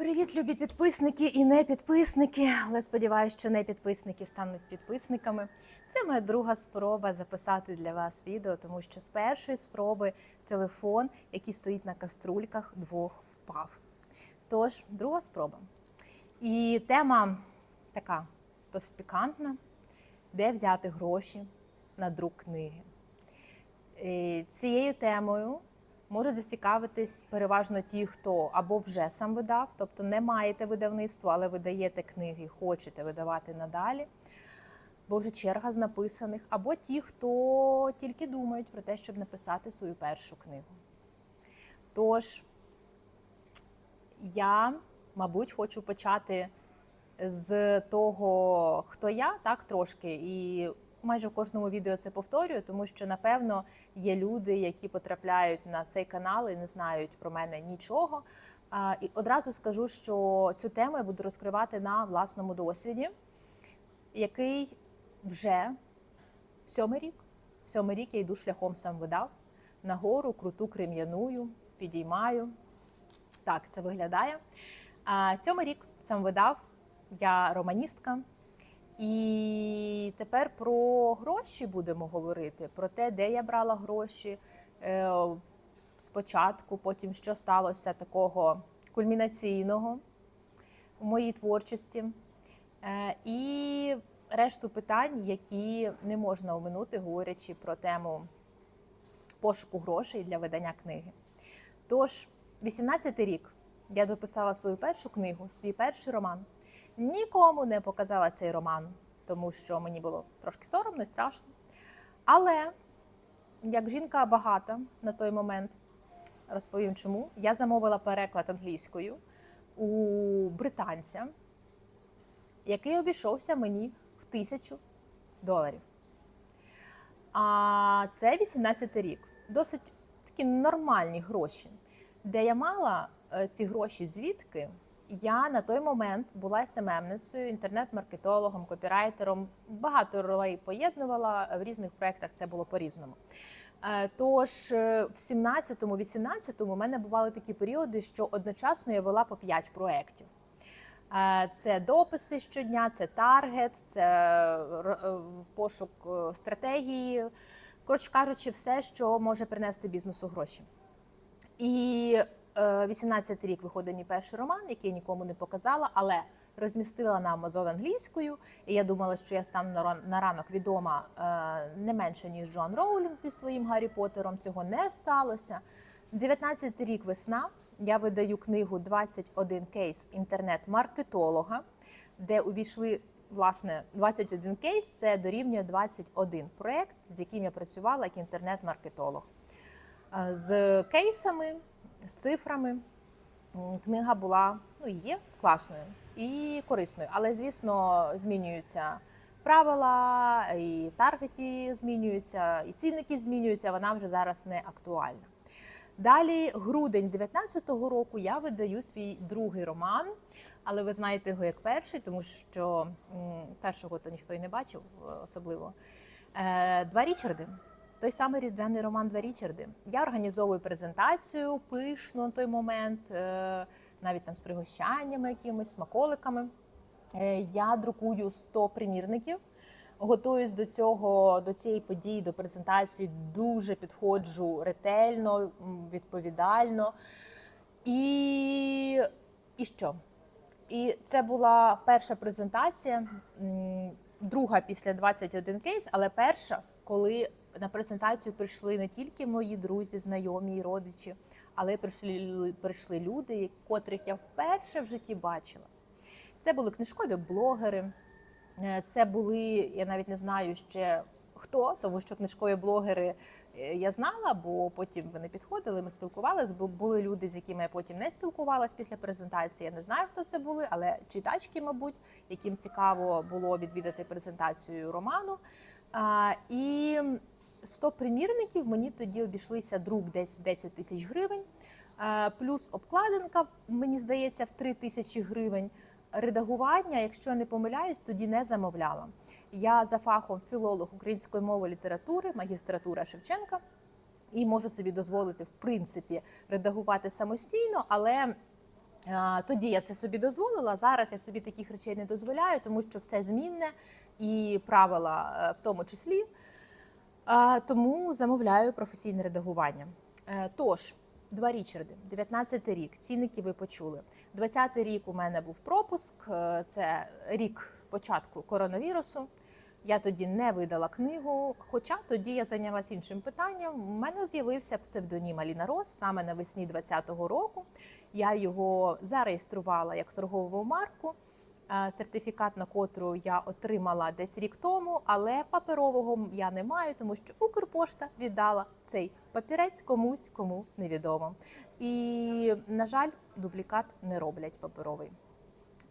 Привіт, любі підписники і не підписники. Але сподіваюся, що не підписники стануть підписниками. Це моя друга спроба записати для вас відео, тому що з першої спроби телефон, який стоїть на каструльках, двох впав. Тож, друга спроба. І тема така досить пікантна: де взяти гроші на друк книги. Е, Цією темою можуть зацікавитись переважно ті, хто або вже сам видав, тобто не маєте видавництво, але видаєте книги, хочете видавати надалі, бо вже черга з написаних, або ті, хто тільки думають про те, щоб написати свою першу книгу. Тож я, мабуть, хочу почати з того, хто я, так трошки. І майже в кожному відео це повторюю, тому що напевно є люди, які потрапляють на цей канал і не знають про мене нічого. А, І одразу скажу, що цю тему я буду розкривати на власному досвіді, який вже сьомий рік. Сьомий рік я йду шляхом сам видав на гору, круту крем'яную, підіймаю. Так це виглядає. А, Сьомий рік сам видав. Я романістка. І тепер про гроші будемо говорити, про те, де я брала гроші е, спочатку, потім що сталося такого кульмінаційного у моїй творчості. Е, і решту питань, які не можна оминути, говорячи про тему пошуку грошей для видання книги. Тож, 18 рік я дописала свою першу книгу, свій перший роман. Нікому не показала цей роман, тому що мені було трошки соромно і страшно. Але як жінка багата на той момент, розповім чому, я замовила переклад англійською у британця, який обійшовся мені в тисячу доларів. А це 18 рік. Досить такі нормальні гроші. Де я мала е, ці гроші звідки? Я на той момент була СММницею, інтернет-маркетологом, копірайтером. Багато ролей поєднувала в різних проєктах. Це було по-різному. Е, Тож е, в 17-му, 18-му у мене бували такі періоди, що одночасно я вела по 5 проєктів. Е, Це дописи щодня, це таргет, це е, пошук е, стратегії. Коротше кажучи, все, що може принести бізнесу гроші. І е, 18 рік виходить мій перший роман, який я нікому не показала, але розмістила на Amazon англійською. І я думала, що я стану на ранок відома е, не менше, ніж Джон Роулінг зі своїм Гаррі Поттером. Цього не сталося. 19 рік весна. Я видаю книгу «21 кейс інтернет-маркетолога, де увійшли власне 21 кейс. Це дорівнює 21 проект, з яким я працювала як інтернет-маркетолог. Е, з кейсами, з цифрами. Книга була ну є класною і корисною, але звісно змінюються правила, і таргеті змінюються, і цінники змінюються. Вона вже зараз не актуальна. Далі, грудень 19-го року, я видаю свій другий роман, але ви знаєте його як перший, тому що першого то ніхто й не бачив е, особливо. Е, Два Річарди. Той самий різдвяний роман Два Річарди. Я організовую презентацію пишну на той момент, е, навіть там з пригощаннями, якимись смаколиками. Е, Я друкую 100 примірників. Готуюсь до цього, до цієї події, до презентації. Дуже підходжу ретельно, відповідально. І, і що? І це була перша презентація, друга після 21 кейс, але перша, коли на презентацію прийшли не тільки мої друзі, знайомі і родичі, але прийшли, прийшли люди, котрих я вперше в житті бачила. Це були книжкові блогери, е, це були, я навіть не знаю ще хто, тому що книжкові блогери е, я знала, бо потім вони підходили, ми спілкувалися. Бо були люди, з якими я потім не спілкувалась після презентації. Я не знаю, хто це були, але читачки, мабуть, яким цікаво було відвідати презентацію роману. А, і 100 примірників мені тоді обійшлися друк десь 10 тисяч гривень, плюс обкладинка, мені здається, в 3 тисячі гривень. Редагування, якщо не помиляюсь, тоді не замовляла. Я за фахом філолог української мови літератури, магістратура Шевченка, і можу собі дозволити в принципі редагувати самостійно, але А, Тоді я це собі дозволила. Зараз я собі таких речей не дозволяю, тому що все змінне і правила е, в тому числі. Тому замовляю професійне редагування. Е, Тож, два Річарди, 19 рік, цінники ви почули. 20 рік у мене був пропуск, е, це рік початку коронавірусу. Я тоді не видала книгу, хоча тоді я зайнялася іншим питанням. У мене з'явився псевдонім Аліна Рос саме навесні 2020 року. Я його зареєструвала як торгову марку. Сертифікат на котру я отримала десь рік тому, але паперового я не маю, тому що Укрпошта віддала цей папірець комусь, кому невідомо. І, на жаль, дублікат не роблять паперовий.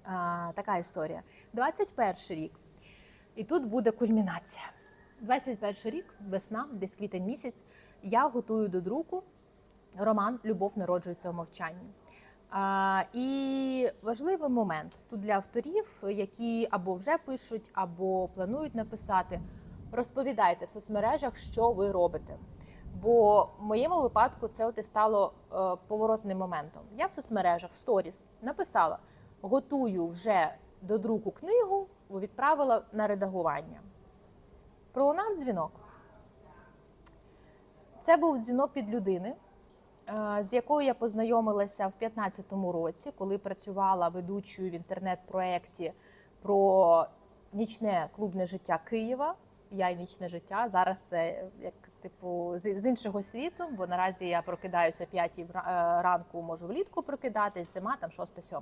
А, така історія. 21 рік. І тут буде кульмінація. 21 рік, весна, десь квітень місяць. Я готую до друку роман Любов народжується у мовчанні. А, і важливий момент тут для авторів, які або вже пишуть, або планують написати. Розповідайте в соцмережах, що ви робите. Бо в моєму випадку це от і стало е, поворотним моментом. Я в соцмережах в сторіс написала: готую вже до друку книгу, відправила на редагування. Пролунав дзвінок. Це був дзвінок від людини, з якою я познайомилася в 2015 році, коли працювала ведучою в інтернет-проєкті про нічне клубне життя Києва. Я і нічне життя. Зараз це як типу з іншого світу, бо наразі я прокидаюся о 5 ранку, можу влітку прокидатись, зима там 6-7.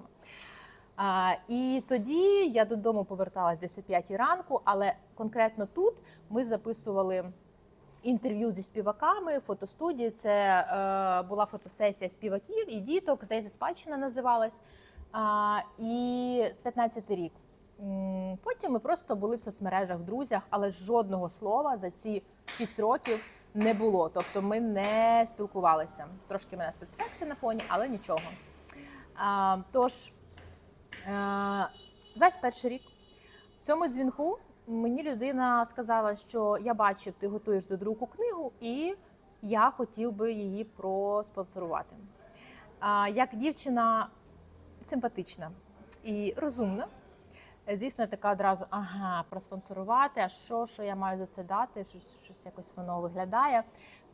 А, і тоді я додому поверталась десь о 5 ранку, але конкретно тут ми записували інтерв'ю зі співаками, фотостудії. Це е, була фотосесія співаків і діток, здається, спадщина називалась. А, і 15 рік. Потім ми просто були в соцмережах, в друзях, але жодного слова за ці 6 років не було. Тобто ми не спілкувалися. Трошки в мене спецефекти на фоні, але нічого. А, тож, е, весь перший рік в цьому дзвінку мені людина сказала, що я бачив, ти готуєш до друку книгу, і я хотів би її проспонсорувати. Як дівчина симпатична і розумна. Звісно, така одразу ага, проспонсорувати. А що, що я маю за це дати? Щось, щось якось воно виглядає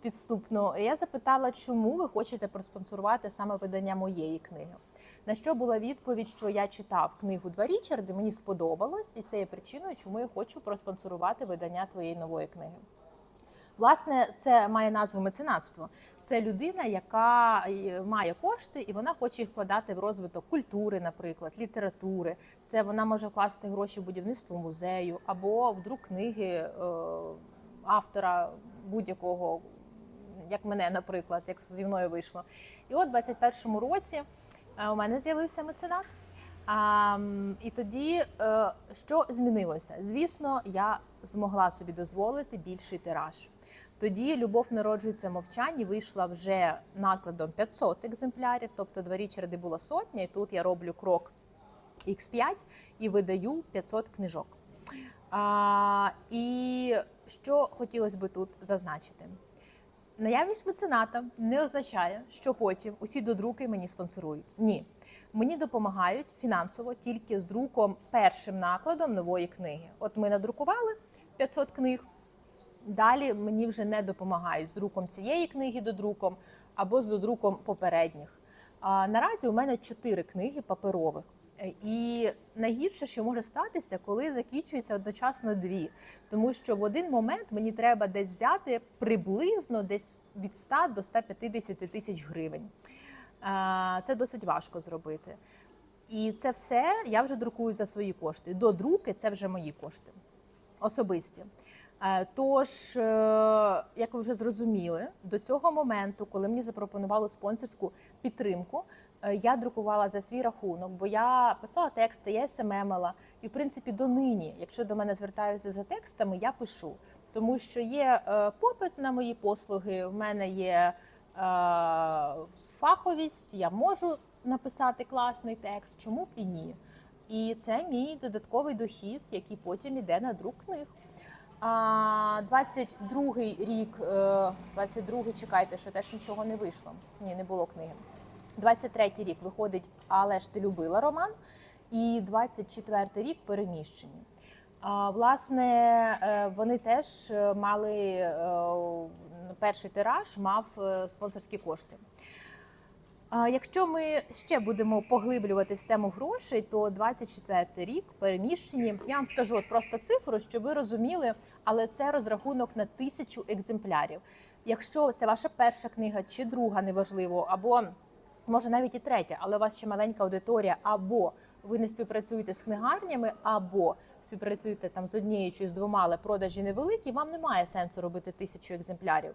підступно. Я запитала, чому ви хочете проспонсорувати саме видання моєї книги. На що була відповідь, що я читав книгу Два Річарди, мені сподобалось, і це є причиною, чому я хочу проспонсорувати видання твоєї нової книги. Власне, це має назву меценатство. Це людина, яка е, має кошти, і вона хоче їх вкладати в розвиток культури, наприклад, літератури. Це вона може вкласти гроші в будівництво музею або в друк книги е, автора будь-якого, як мене, наприклад, як зі мною вийшло. І от, у 21-му році у мене з'явився меценат. А, і тоді е, що змінилося? Звісно, я змогла собі дозволити більший тираж. Тоді любов народжується мовчанні вийшла вже накладом 500 екземплярів, тобто два Річарди було сотня, і тут я роблю крок X5 і видаю 500 книжок. А, і що хотілося би тут зазначити? Наявність мецената не означає, що потім усі додруки мені спонсорують. Ні. Мені допомагають фінансово тільки з друком першим накладом нової книги. От ми надрукували 500 книг. Далі мені вже не допомагають з друком цієї книги додруком або з додруком попередніх. А наразі у мене чотири книги паперових. Е, І найгірше, що може статися, коли закінчується одночасно дві, тому що в один момент мені треба десь взяти приблизно десь від 100 до 150 тисяч гривень. Це досить важко зробити. І це все я вже друкую за свої кошти. До друки це вже мої кошти особисті. Е, Тож, е, як ви вже зрозуміли, до цього моменту, коли мені запропонували спонсорську підтримку, я друкувала за свій рахунок, бо я писала тексти, я СММила. І, в принципі, донині, якщо до мене звертаються за текстами, я пишу. Тому що є е, попит на мої послуги, в мене є е, фаховість, я можу написати класний текст, чому б і ні. І це мій додатковий дохід, який потім іде на друк книг. А 22-й рік, е, 22-й, чекайте, що теж нічого не вийшло. Ні, не було книги. 23-й рік виходить Але ж ти любила роман, і 24-й рік переміщені. Власне, е, вони теж е, мали е, перший тираж, мав спонсорські кошти. Якщо ми ще будемо поглиблюватись в тему грошей, то 24 рік переміщені. Я вам скажу от просто цифру, щоб ви розуміли, але це розрахунок на тисячу екземплярів. Якщо це ваша перша книга чи друга, неважливо, або може навіть і третя, але у вас ще маленька аудиторія, або ви не співпрацюєте з книгарнями, або співпрацюєте там з однією чи з двома, але продажі невеликі, вам немає сенсу робити тисячу екземплярів.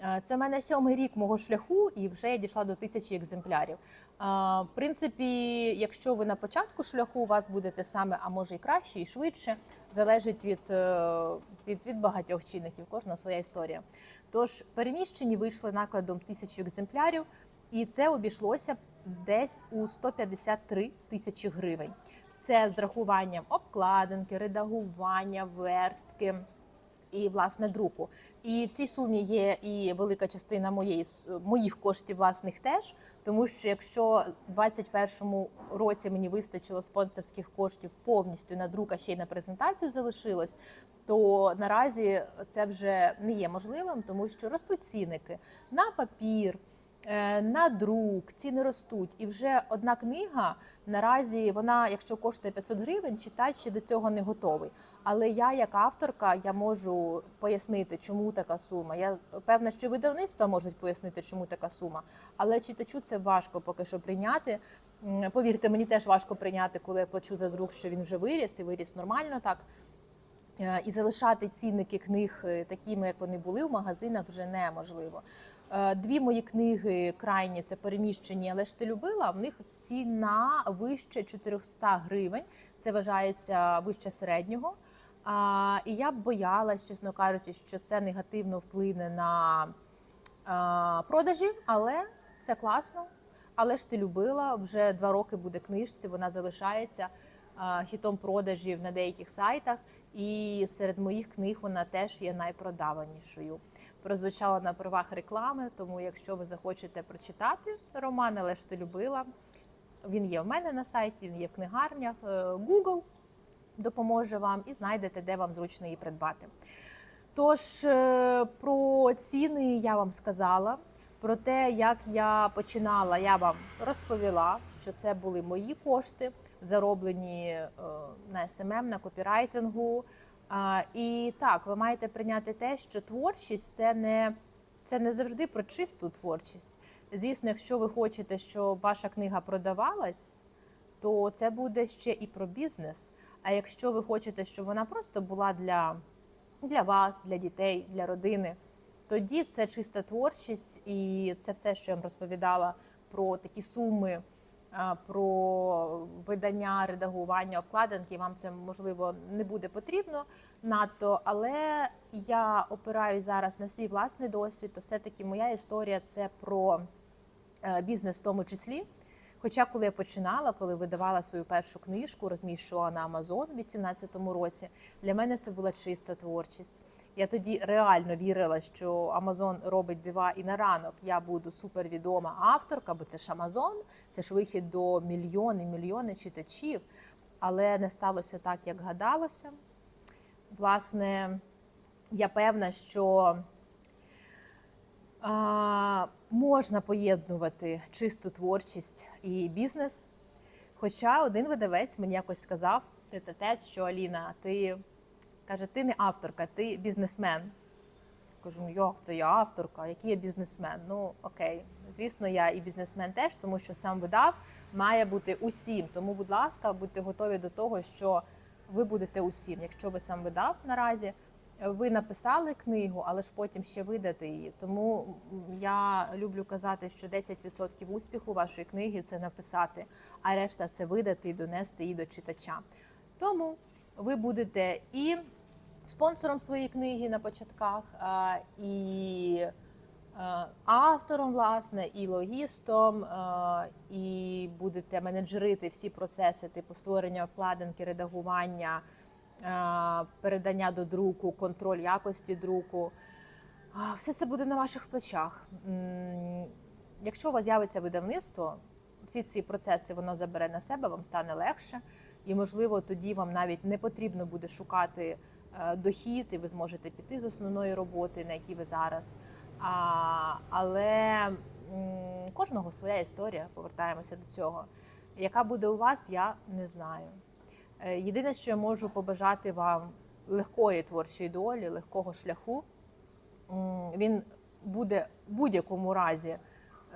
Е, Це в мене сьомий рік мого шляху, і вже я дійшла до тисячі екземплярів. Е, В принципі, якщо ви на початку шляху, у вас буде те саме, а може і краще, і швидше, залежить від, е, від, від багатьох чинників, кожна своя історія. Тож переміщені вийшли накладом тисячі екземплярів, і це обійшлося десь у 153 тисячі гривень. Це з рахуванням обкладинки, редагування, верстки і власне друку. І в цій сумі є і велика частина моєї моїх коштів власних теж. Тому що якщо в 2021 році мені вистачило спонсорських коштів повністю на друк, а ще й на презентацію залишилось, то наразі це вже не є можливим, тому що ростуть цінники на папір. Е, На друк ціни ростуть, і вже одна книга наразі вона, якщо коштує 500 гривень, читач ще до цього не готовий. Але я, як авторка, я можу пояснити, чому така сума. Я певна, що видавництва можуть пояснити, чому така сума. Але читачу це важко поки що прийняти. Повірте, мені теж важко прийняти, коли я плачу за друк, що він вже виріс і виріс нормально так. Е, І залишати цінники книг е, такими, як вони були в магазинах, вже неможливо. Е, Дві мої книги крайні це переміщені, але ж ти любила. В них ціна вище 400 гривень. Це вважається вище середнього. А, і я б боялась, чесно кажучи, що це негативно вплине на а, продажі, але все класно. Але ж ти любила вже два роки буде книжці. Вона залишається а, хітом продажів на деяких сайтах. І серед моїх книг вона теж є найпродаванішою. Прозвучала на правах реклами, тому якщо ви захочете прочитати роман, але ж ти любила. Він є в мене на сайті, він є в книгарнях. Е, Google допоможе вам і знайдете, де вам зручно її придбати. Тож е, про ціни я вам сказала. Про те, як я починала, я вам розповіла, що це були мої кошти, зароблені е, на СММ, на копірайтингу. І так, ви маєте прийняти те, що творчість це не, це не завжди про чисту творчість. Звісно, якщо ви хочете, щоб ваша книга продавалась, то це буде ще і про бізнес. А якщо ви хочете, щоб вона просто була для, для вас, для дітей, для родини, тоді це чиста творчість, і це все, що я вам розповідала про такі суми, про видання, редагування обкладинки. Вам це можливо не буде потрібно надто, але я опираюсь зараз на свій власний досвід. То все таки моя історія це про е, бізнес в тому числі. Хоча, коли я починала, коли видавала свою першу книжку, розміщувала на Амазон у 2018 році, для мене це була чиста творчість. Я тоді реально вірила, що Амазон робить дива, і на ранок я буду супервідома авторка, бо це ж Амазон, це ж вихід до мільйони, мільйони читачів. Але не сталося так, як гадалося. Власне, я певна, що а, можна поєднувати чисту творчість і бізнес. Хоча один видавець мені якось сказав, що Аліна, ти каже, ти не авторка, ти бізнесмен. Кажу, ну як це я авторка? Який я бізнесмен? Ну окей, звісно, я і бізнесмен теж, тому що сам видав має бути усім. Тому, будь ласка, будьте готові до того, що ви будете усім. Якщо ви сам видав наразі, ви написали книгу, але ж потім ще видати її. Тому я люблю казати, що 10% успіху вашої книги це написати, а решта це видати і донести її до читача. Тому ви будете і спонсором своєї книги на початках, і автором, власне, і логістом, і будете менеджерити всі процеси, типу створення обкладинки, редагування, передання до друку, контроль якості друку. Все це буде на ваших плечах. Якщо у вас з'явиться видавництво, всі ці процеси воно забере на себе, вам стане легше, і можливо тоді вам навіть не потрібно буде шукати е, дохід, і ви зможете піти з основної роботи, на якій ви зараз. Але кожного своя історія. Повертаємося до цього. Яка буде у вас, я не знаю. Е, Єдине, що я можу побажати вам легкої творчої долі, легкого шляху. Він буде в будь-якому разі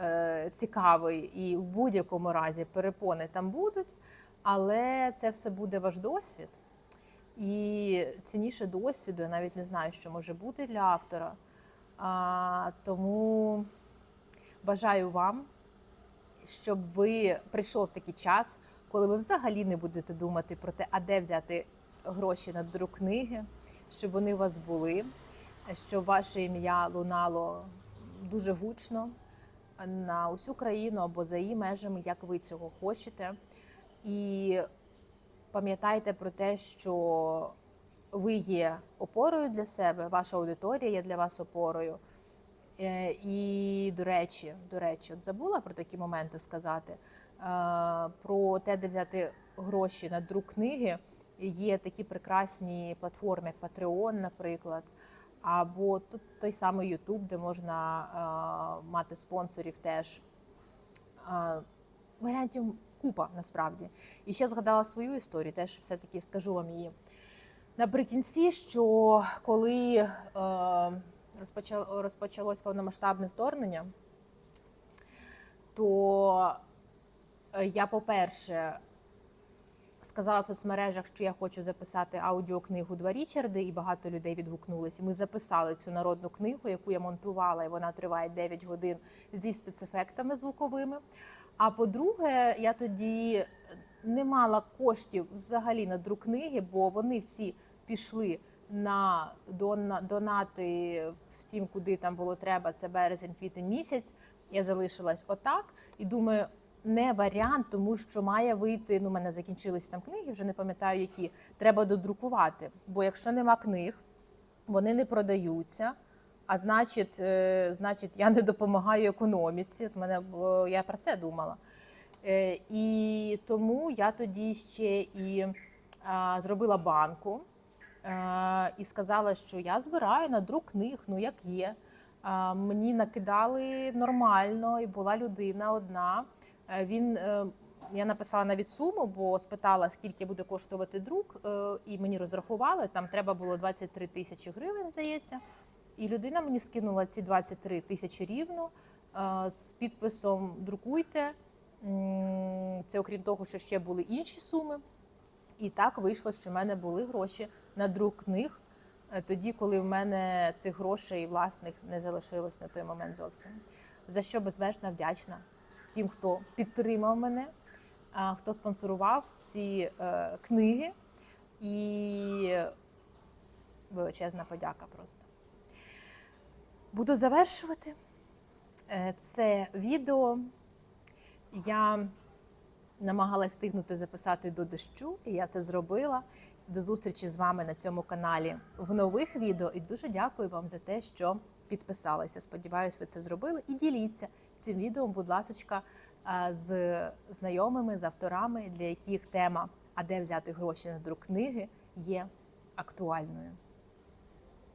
е, цікавий і в будь-якому разі перепони там будуть, але це все буде ваш досвід. І цінніше досвіду, я навіть не знаю, що може бути для автора. А, тому бажаю вам, щоб ви прийшов такий час, коли ви взагалі не будете думати про те, а де взяти гроші на друк книги, щоб вони у вас були, щоб ваше ім'я лунало дуже гучно на усю країну або за її межами, як ви цього хочете. І пам'ятайте про те, що ви є опорою для себе, ваша аудиторія є для вас опорою. Е, І до речі, до речі, от забула про такі моменти сказати. Е, Про те, де взяти гроші на друк книги. Є такі прекрасні платформи, як Patreon, наприклад, або тут той самий YouTube, де можна е, мати спонсорів теж. Е, Варіантів купа насправді. І ще згадала свою історію, теж все-таки скажу вам її. Наприкінці, що коли розпочало, розпочалось повномасштабне вторгнення, то я, по-перше, сказала в соцмережах, що я хочу записати аудіокнигу Два Річарди, і багато людей відгукнулися. Ми записали цю народну книгу, яку я монтувала, і вона триває 9 годин зі спецефектами звуковими. А по-друге, я тоді не мала коштів взагалі на друк книги, бо вони всі пішли на донати всім, куди там було треба. Це березень, квітень місяць. Я залишилась отак і думаю, не варіант, тому що має вийти. Ну, у мене закінчились там книги, вже не пам'ятаю, які треба додрукувати. Бо якщо нема книг, вони не продаються. А значить, е, значить, я не допомагаю економіці. От мене е, я про це думала. Е, І тому я тоді ще і а, зробила банку е, і сказала, що я збираю на друк книг, ну як є. А, Мені накидали нормально, і була людина одна. Е, Він е, я написала навіть суму, бо спитала, скільки буде коштувати друк, е, і мені розрахували. Там треба було 23 тисячі гривень, здається. І людина мені скинула ці 23 тисячі рівно з підписом Друкуйте. Це окрім того, що ще були інші суми. І так вийшло, що в мене були гроші на друк книг, тоді, коли в мене цих грошей власних не залишилось на той момент зовсім. За що безмежно вдячна тим, хто підтримав мене, хто спонсорував ці е, книги. І величезна подяка просто. Буду завершувати Е, це відео. Я намагалась встигнути записати до дощу, і я це зробила. До зустрічі з вами на цьому каналі в нових відео. І дуже дякую вам за те, що підписалися. Сподіваюсь, ви це зробили. І діліться цим відео, будь ласка, з знайомими, з авторами, для яких тема А де взяти гроші на друк книги є актуальною.